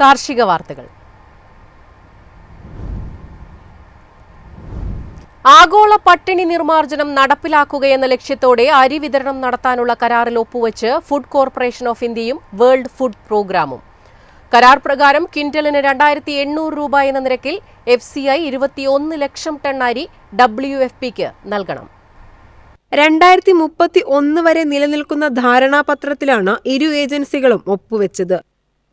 കാർഷിക വാർത്തകൾ. ആഗോള പട്ടിണി നിർമ്മാർജനം നടപ്പിലാക്കുകയെന്ന ലക്ഷ്യത്തോടെ അരി വിതരണം നടത്താനുള്ള കരാറിൽ ഒപ്പുവെച്ച് ഫുഡ് കോർപ്പറേഷൻ ഓഫ് ഇന്ത്യയും വേൾഡ് ഫുഡ് പ്രോഗ്രാമും. കരാർ പ്രകാരം ക്വിന്റലിന് രണ്ടായിരത്തി എണ്ണൂറ് രൂപ എന്ന നിരക്കിൽ എഫ് സി ഐ ഇരുപത്തിയൊന്ന് ലക്ഷം ടൺ അരി ഡബ്ല്യു എഫ് പിക്ക് നൽകണം. രണ്ടായിരത്തി മുപ്പത്തി ഒന്ന് വരെ നിലനിൽക്കുന്ന ധാരണാപത്രത്തിലാണ് ഇരു ഏജൻസികളും ഒപ്പുവെച്ചത്.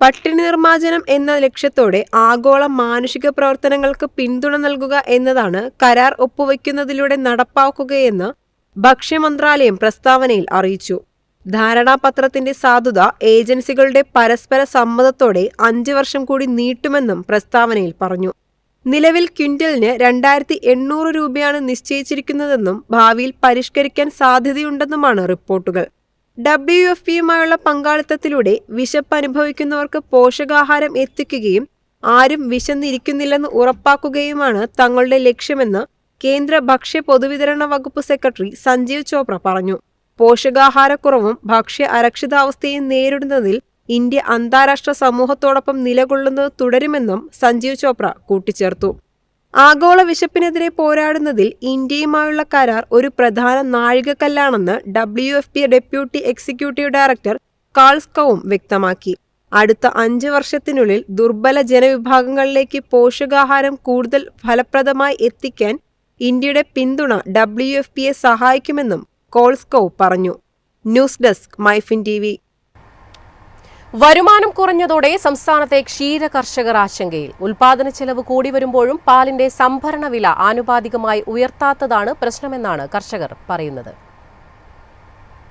പട്ടിണി നിർമ്മാർജനം എന്ന ലക്ഷ്യത്തോടെ ആഗോള മാനുഷിക പ്രവർത്തനങ്ങൾക്ക് പിന്തുണ നൽകുക എന്നതാണ് കരാർ ഒപ്പുവയ്ക്കുന്നതിലൂടെ നടപ്പാക്കുകയെന്ന് ഭക്ഷ്യമന്ത്രാലയം പ്രസ്താവനയിൽ അറിയിച്ചു. ധാരണാപത്രത്തിന്റെ സാധുത ഏജൻസികളുടെ പരസ്പര സമ്മതത്തോടെ അഞ്ച് വർഷം കൂടി നീട്ടുമെന്നും പ്രസ്താവനയിൽ പറഞ്ഞു. നിലവിൽ ക്വിന്റലിന് രണ്ടായിരത്തി എണ്ണൂറ് രൂപയാണ് നിശ്ചയിച്ചിരിക്കുന്നതെന്നും ഭാവിയിൽ പരിഷ്കരിക്കാൻ സാധ്യതയുണ്ടെന്നുമാണ് റിപ്പോർട്ടുകൾ. ഡബ്ല്യു എഫ് പിയുമായുള്ള പങ്കാളിത്തത്തിലൂടെ വിശപ്പ് അനുഭവിക്കുന്നവർക്ക് പോഷകാഹാരം എത്തിക്കുകയും ആരും വിശന്നിരിക്കുന്നില്ലെന്ന് ഉറപ്പാക്കുകയുമാണ് തങ്ങളുടെ ലക്ഷ്യമെന്ന് കേന്ദ്ര ഭക്ഷ്യ പൊതുവിതരണ വകുപ്പ് സെക്രട്ടറി സഞ്ജീവ് ചോപ്ര പറഞ്ഞു. പോഷകാഹാരക്കുറവും ഭക്ഷ്യ അരക്ഷിതാവസ്ഥയും നേരിടുന്നതിൽ ഇന്ത്യ അന്താരാഷ്ട്ര സമൂഹത്തോടൊപ്പം നിലകൊള്ളുന്നത് തുടരുമെന്നും സഞ്ജീവ് ചോപ്ര കൂട്ടിച്ചേർത്തു. ആഗോള വിശപ്പിനെതിരെ പോരാടുന്നതിൽ ഇന്ത്യയുമായുള്ള കരാർ ഒരു പ്രധാന നാഴികക്കല്ലാണെന്ന് W F P deputy executive director കാൾസ്കവും വ്യക്തമാക്കി. അടുത്ത അഞ്ച് വർഷത്തിനുള്ളിൽ ദുർബല ജനവിഭാഗങ്ങളിലേക്ക് പോഷകാഹാരം കൂടുതൽ ഫലപ്രദമായി എത്തിക്കാൻ ഇന്ത്യയുടെ പിന്തുണ ഡബ്ല്യു എഫ് പിയെ സഹായിക്കുമെന്നും കോൾസ്കോവ് പറഞ്ഞു. ന്യൂസ് ഡെസ്ക് മൈഫിൻ ടി വരുമാനം കുറഞ്ഞതോടെ സംസ്ഥാനത്തെ ക്ഷീര കർഷകർ ആശങ്കയിൽ. ഉൽപാദന ചെലവ് കൂടി വരുമ്പോഴും പാലിന്റെ സംഭരണ വില ആനുപാതികമായി ഉയർത്താത്തതാണ് പ്രശ്നമെന്നാണ് കർഷകർ പറയുന്നത്.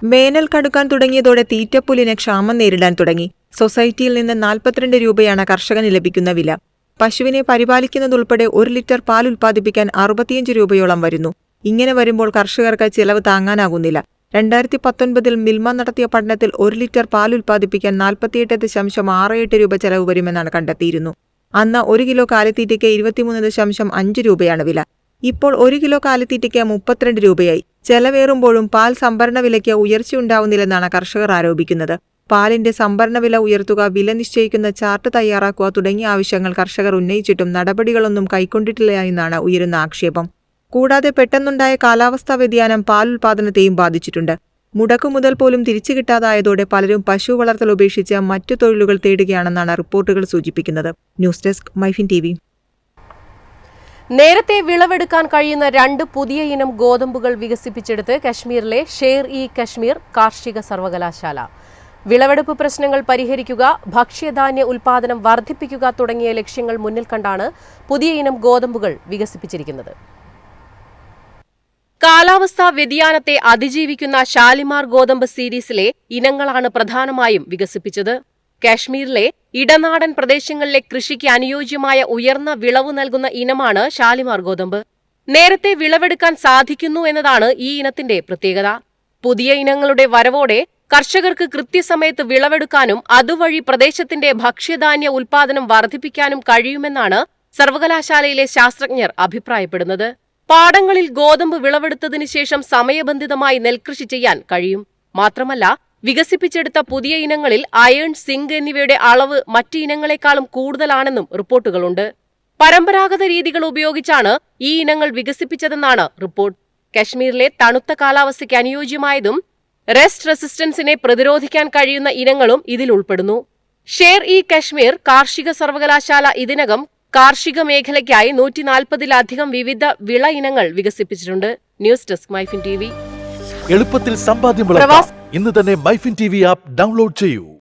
മേനൽ കടുക്കാൻ തുടങ്ങിയതോടെ തീറ്റപ്പുലിന് ക്ഷാമം നേരിടാൻ തുടങ്ങി. സൊസൈറ്റിയിൽ നിന്ന് നാൽപ്പത്തിരണ്ട് രൂപയാണ് കർഷകന് ലഭിക്കുന്ന വില. പശുവിനെ പരിപാലിക്കുന്നതുൾപ്പെടെ ഒരു ലിറ്റർ പാൽ ഉൽപ്പാദിപ്പിക്കാൻ അറുപത്തിയഞ്ച് രൂപയോളം വരുന്നു. ഇങ്ങനെ വരുമ്പോൾ കർഷകർക്ക് ചിലവ് താങ്ങാനാകുന്നില്ല. രണ്ടായിരത്തി പത്തൊൻപതിൽ മിൽമ നടത്തിയ പഠനത്തിൽ ഒരു ലിറ്റർ പാൽ ഉൽപ്പാദിപ്പിക്കാൻ നാൽപ്പത്തിയെട്ട് ദശാംശം ആറ് എട്ട് രൂപ ചെലവ് വരുമെന്നാണ് കണ്ടെത്തിയിരുന്നു. അന്ന് ഒരു കിലോ കാലിത്തീറ്റയ്ക്ക് ഇരുപത്തിമൂന്ന് ദശാംശം അഞ്ച് രൂപയാണ് വില. ഇപ്പോൾ ഒരു കിലോ കാലിത്തീറ്റയ്ക്ക് മുപ്പത്തിരണ്ട് രൂപയായി. ചെലവേറുമ്പോഴും പാൽ സംഭരണ വിലയ്ക്ക് ഉയർച്ചയുണ്ടാവുന്നില്ലെന്നാണ് കർഷകർ ആരോപിക്കുന്നത്. പാലിന്റെ സംഭരണ വില ഉയർത്തുക വില നിശ്ചയിക്കുന്ന ചാർട്ട് തയ്യാറാക്കുക തുടങ്ങിയ ആവശ്യങ്ങൾ കർഷകർ ഉന്നയിച്ചിട്ടും നടപടികളൊന്നും കൈക്കൊണ്ടിട്ടില്ല എന്നാണ് ഉയരുന്ന ആക്ഷേപം. കൂടാതെ പെട്ടെന്നുണ്ടായ കാലാവസ്ഥാ വ്യതിയാനം പാലുൽപാദനത്തെയും ബാധിച്ചിട്ടുണ്ട്. മുടക്കുമുതൽ പോലും തിരിച്ചു കിട്ടാതായതോടെ പലരും പശു വളർത്തൽ ഉപേക്ഷിച്ച് മറ്റു തൊഴിലുകൾ തേടുകയാണെന്നാണ് റിപ്പോർട്ടുകൾ സൂചിപ്പിക്കുന്നത്. ന്യൂസ് ഡെസ്ക് മൈഫിൻ ടി നേരത്തെ വിളവെടുക്കാൻ കഴിയുന്ന രണ്ട് പുതിയ ഇനം ഗോതമ്പുകൾ വികസിപ്പിച്ചെടുത്ത് കശ്മീരിലെ ഷേർ ഇ കശ്മീർ കാർഷിക സർവകലാശാല. വിളവെടുപ്പ് പ്രശ്നങ്ങൾ പരിഹരിക്കുക ഭക്ഷ്യധാന്യ ഉൽപാദനം വർദ്ധിപ്പിക്കുക തുടങ്ങിയ ലക്ഷ്യങ്ങൾ മുന്നിൽ കണ്ടാണ് പുതിയ ഇനം ഗോതമ്പുകൾ വികസിപ്പിച്ചിരിക്കുന്നത്. കാലാവസ്ഥാ വ്യതിയാനത്തെ അതിജീവിക്കുന്ന ഷാലിമാർ ഗോതമ്പ് സീരീസിലെ ഇനങ്ങളാണ് പ്രധാനമായും വികസിപ്പിച്ചത്. കാശ്മീരിലെ ഇടനാടൻ പ്രദേശങ്ങളിലെ കൃഷിക്ക് അനുയോജ്യമായ ഉയർന്ന വിളവ് നൽകുന്ന ഇനമാണ് ഷാലിമാർ ഗോതമ്പ്. നേരത്തെ വിളവെടുക്കാൻ സാധിക്കുന്നു എന്നതാണ് ഈ ഇനത്തിന്റെ പ്രത്യേകത. പുതിയ ഇനങ്ങളുടെ വരവോടെ കർഷകർക്ക് കൃത്യസമയത്ത് വിളവെടുക്കാനും അതുവഴി പ്രദേശത്തിന്റെ ഭക്ഷ്യധാന്യ ഉൽപാദനം വർദ്ധിപ്പിക്കാനും കഴിയുമെന്നാണ് സർവകലാശാലയിലെ ശാസ്ത്രജ്ഞർ അഭിപ്രായപ്പെടുന്നത്. പാടങ്ങളിൽ ഗോതമ്പ് വിളവെടുത്തതിനു ശേഷം സമയബന്ധിതമായി നെൽകൃഷി ചെയ്യാൻ കഴിയും. മാത്രമല്ല വികസിപ്പിച്ചെടുത്ത പുതിയ ഇനങ്ങളിൽ അയൺ സിങ്ക് എന്നിവയുടെ അളവ് മറ്റ് ഇനങ്ങളെക്കാളും കൂടുതലാണെന്നും റിപ്പോർട്ടുകളുണ്ട്. പരമ്പരാഗത രീതികൾ ഉപയോഗിച്ചാണ് ഈ ഇനങ്ങൾ വികസിപ്പിച്ചതെന്നാണ് റിപ്പോർട്ട്. കശ്മീരിലെ തണുത്ത കാലാവസ്ഥയ്ക്ക് അനുയോജ്യമായതും റെസ്റ്റ് റെസിസ്റ്റൻസിനെ പ്രതിരോധിക്കാൻ കഴിയുന്ന ഇനങ്ങളും ഇതിൽ ഉൾപ്പെടുന്നു. ഷേർ ഇ കശ്മീർ കാർഷിക സർവകലാശാല ഇതിനകം കാർഷിക മേഖലയ്ക്കായി നൂറ്റി നാൽപ്പതിലധികം വിവിധ വിള ഇനങ്ങൾ വികസിപ്പിച്ചിട്ടുണ്ട്. News desk Myfin T V. എളുപ്പത്തിൽ സമ്പാദ്യം ഇന്ന് തന്നെ Myfin T V app download ചെയ്യൂ.